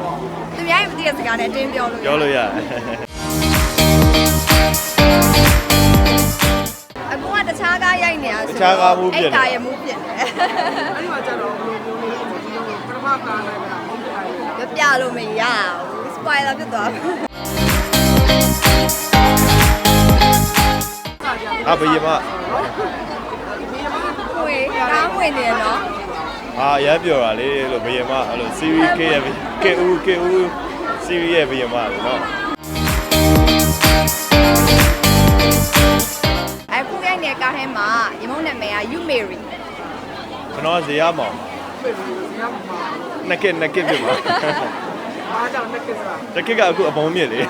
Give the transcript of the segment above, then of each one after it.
ပေါ့သူများရင်မသိတဲ့စကားနဲ့အတင်းပြောလို့ပြောလို့ရတယ်အခုကတခြားကားရိုက်နေတာဆိုတခြားကားမှုပြင်တယ်အဲ့ကားရမှုပြင်တယ်အဲ့ဒီမှာကျတော့ဘယ်လိုမျိုးလဲဆိုတော့ဒီလိုပထမကားလိုက်တာမဟုတ်ဘူးမပြလို့မရဘူး spoiler ဖြစ်သွားပြီအဘယမဝေးကားဝင်နေနော် အာရမ်းပြောတာလေလို့ဘယမအဲ့လို series K ရဲ့ KU KU series ရဲ့ဘယမလေနော်အခုရိုက်နေတဲ့ကားထဲမှာရမုံနာမည်က You Mary ကျွန်တော်ဇေယမောင်ပြင်ပြီးရမှာနှစ်ကစ်နှစ်ကစ်ပြပါအားကြောင့်နဲ့ကိစ္စတကစ်ကအခုအပုံမြင့်လေ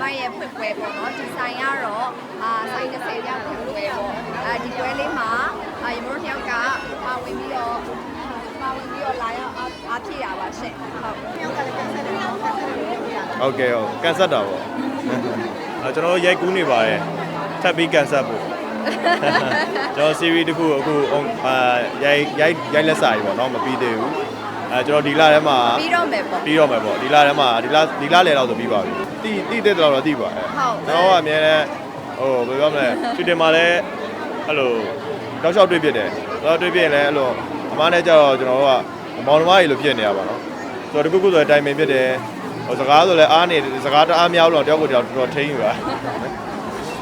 မိုက်ရဲ့ဖွင့်ပွဲပေါ့နော်ဒီဆိုင်ကတော့အာဆိုင်30ရောက်ဖွင့်ပွဲပေါ့အာဒီပွဲလေးမှာအာရမုံနှစ်ယောက်ကပါဝင်ပြီးတော့ပါဝင်ပြီးတော့လာရောက်အားအားဖြည့်ရပါရှင့်ဟုတ်နှစ်ယောက်ကလည်းကန်ဆယ်တယ်ကန်ဆယ်တယ်လို့ပြောရဟုတ်ကဲ့ဟုတ်ကန်ဆက်တာပေါ့အဲကျွန်တော်တို့ရိုက်ကူးနေပါတယ်ထပ်ပြီးကန်ဆက်ဖို့ကျွန်တော် series တစ်ခုအခုအာရိုက်ရိုက်ရိုက်လက်စာကြီးပေါ့နော်မပြီးသေးဘူးအဲကျွန်တော်ဒီလထဲမှာပြီးတော့မယ်ပေါ့ပြီးတော့မယ်ပေါ့ဒီလထဲမှာဒီလဒီလလေတော့ဆိုပြီးပါပြီ တိတိတဲ့တော့တော့တိပါရဲ့ဟုတ်ကျွန်တော်ကအမြဲတမ်းဟိုဘယ်ပြောမလဲချွတ်တင်မှာလည်းအဲ့လိုတောက်လျှောက်တွေ့ပြစ်တယ်တော့တွေ့ပြစ်ရင်လည်းအဲ့လိုအမားနဲ့ကြတော့ကျွန်တော်တို့ကမောင်နှမကြီးလိုဖြစ်နေရပါတော့ဆိုတော့တခုခုဆိုတိုင်ပင်ဖြစ်တယ်ဟိုစကားဆိုလည်းအားနေစကားတအားများလို့တယောက်ကိုတယောက်တော်တော်ထိန်းယူပါ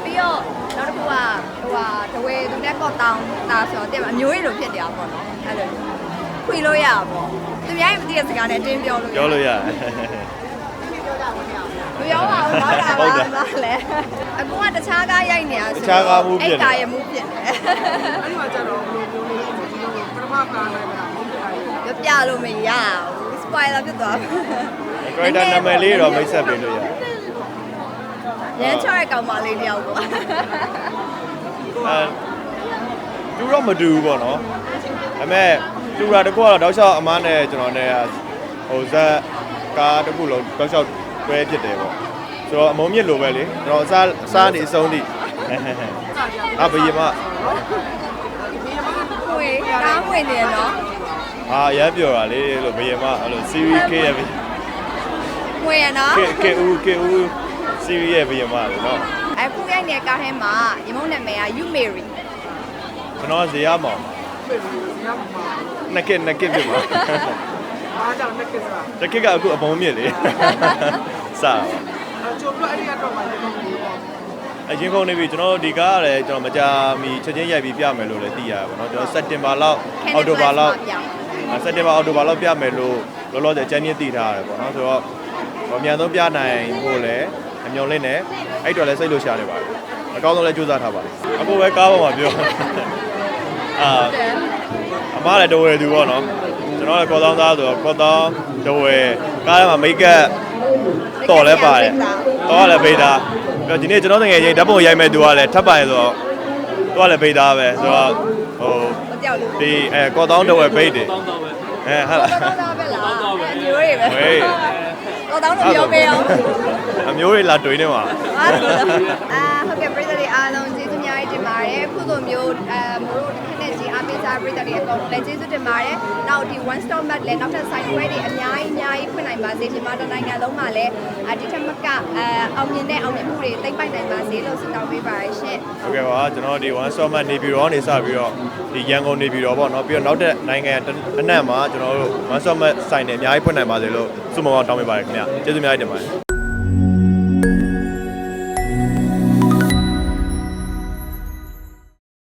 ပြီးတော့နောက်တစ်ခုကဟိုဟာတဝဲသူနဲ့ကော့တောင်းတာဆိုတော့တင်အမျိုးကြီးလိုဖြစ်နေတာပေါ့နော်အဲ့လိုခွေလို့ရတာပေါ့သူများရင်မသိတဲ့စကားနဲ့အတင်းပြောလို့ပြောလို့ရတယ်မ ပြောပါဘူးတော့တာဟုပါတ်တယ်လားလေအခုကတခြားကားရိုက်နေတာဆိုတခြားကားမှုပြင်တယ် အဲ့ကားရမှုပြင်တယ်အဲ့ဒီမှာကျတော့ဘယ်လိုမျိုးလဲဆိုတော့ဒီလိုပထမကားလိုက်တာမဟုတ်ဘူးမပြလို့မရဘူး spoiler ဖြစ်သွားပြီကရိုက်တာနာမည်လေးတော့မိတ်ဆက်ပေးလို့ရတယ်ရမ်းချောတဲ့ကောင်မလေးတယောက်ပေါ့အဲတူတော့မတူဘူးပေါ့နော်ဒါပေမဲ့တူတာတကူကတော့တောက်လျှောက်အမားနဲ့ကျွန်တော်နဲ့ဟိုဇက်ကားတကူလုံးတောက်လျှောက်တွဲဖြစ်တယ်ပေါ့ ဆိုတော့အမုံမြင့်လိုပဲလေကျွန်တော်အစားအစားနေအဆုံးထိအဘယမဝေးကားဝင်နေနော်အာရမ်းပြောတာလေလို့ဘယမအဲ့လို series K ရဲ့ဝင်ရနော် K KU KU series ရဲ့ဘယမလေနော်အခုရိုက်နေတဲ့ကားထဲမှာရမုံနာမည်က You Mary ကျွန်တော်ဇေယမောင်ပြင်ပြီးရမှာနှစ်ကစ်နှစ်ကစ်ပြပါအားကြောင့်နဲ့ကိစ္စတကစ်ကအခုအပုံမြင့်လေစ တာပါအချို့ပြအဲ့ဒီကတော့မှလည်းမဟုတ်ဘူးပေါ့အရင်ကုန်နေပြီကျွန်တော်တို့ဒီကားကလည်းကျွန်တော်မကြာမီချက်ချင်းရိုက်ပြီးပြမယ်လို့လည်းသိရပါတော့ကျွန်တော်စက်တင်ဘာလောက်အောက်တိုဘာလောက်စက်တင်ဘာအောက်တိုဘာလောက်ပြမယ်လို့လောလောဆယ်အကြမ်းမြင့်တည်ထားရတယ်ပေါ့နော်ဆိုတော့အမြန်ဆုံးပြနိုင်ဖို့လည်းအမျော်လင့်နေအဲ့တော့လည်းစိတ်လို့ရှာနေပါတယ်အကောင်းဆုံးလည်းကြိုးစားထားပါတယ်အခုပဲကားပေါ်မှာပြောအာအမားလည်းတော်ဝယ်သူပေါ့နော်ကျွန်တော်လည်းကော်တောင်းသားဆိုတော့ကော်တောင်းတော်ဝယ်ကားထဲမှာမိတ်ကပ်တော်လည်းပါတယ် တော်လည်းပိတ်တာပြီးတော့ဒီနေ့ကျွန်တော်တကယ်ချင်းဓာတ်ပုံရိုက်မဲ့သူကလည်းထပ်ပါရဆိုတော့သူကလည်းပိတ်သားပဲဆိုတော့ဟိုမကြောက်လို့ဒီအဲကော်တောင်းတော်ဝယ်ပိတ်တယ်အဲဟုတ်လားတော့တော့ပဲလားအမျိုးတွေပဲဝေးတော့တောင်းလို့ပြောပေးအောင်အမျိုးတွေလာတွေ့နေမှာအာဟုတ်ကဲ့ပြည်သူတွေအားလုံးကျေးဇူးအများကြီး တင်ပါတယ်ခုလိုမျိုးအဲမို့လို့ဒီနေ့ကြီးအားပေးကြပြည်သူတွေအကုန်လည်းကျေးဇူးတင်ပါတယ်နောက်ဒီ one stop mart လည်းနောက်ထပ် site ဝဲတွေအများကြီးအများကြီးဖွင့်နိုင်ပါစေမြန်မာတိုင်းနိုင်ငံလုံးမှာလည်းဒီထက်မကအဲအောင်မြင်တဲ့အောင်မြင်မှုတွေသိမ့်ပိုက်နိုင်ပါစေလို့ဆုတောင်းပေးပါရရှင်ဟုတ်ကဲ့ပါကျွန်တော်ဒီ one stop မှာနေပြည်တော်ကနေစပြီးတော့ဒီရန်ကုန်နေပြည်တော်ပေါ့နော်ပြီးတော့နောက်တဲ့နိုင်ငံအနှံ့မှာကျွန်တော်တို့ one stop မှာစိုင်နေအများကြီးဖွင့်နိုင်ပါစေလို့ဆုမွန်အောင်တောင်းပေးပါတယ်ခင်ဗျကျေးဇူးအများကြီးတင်ပါတယ်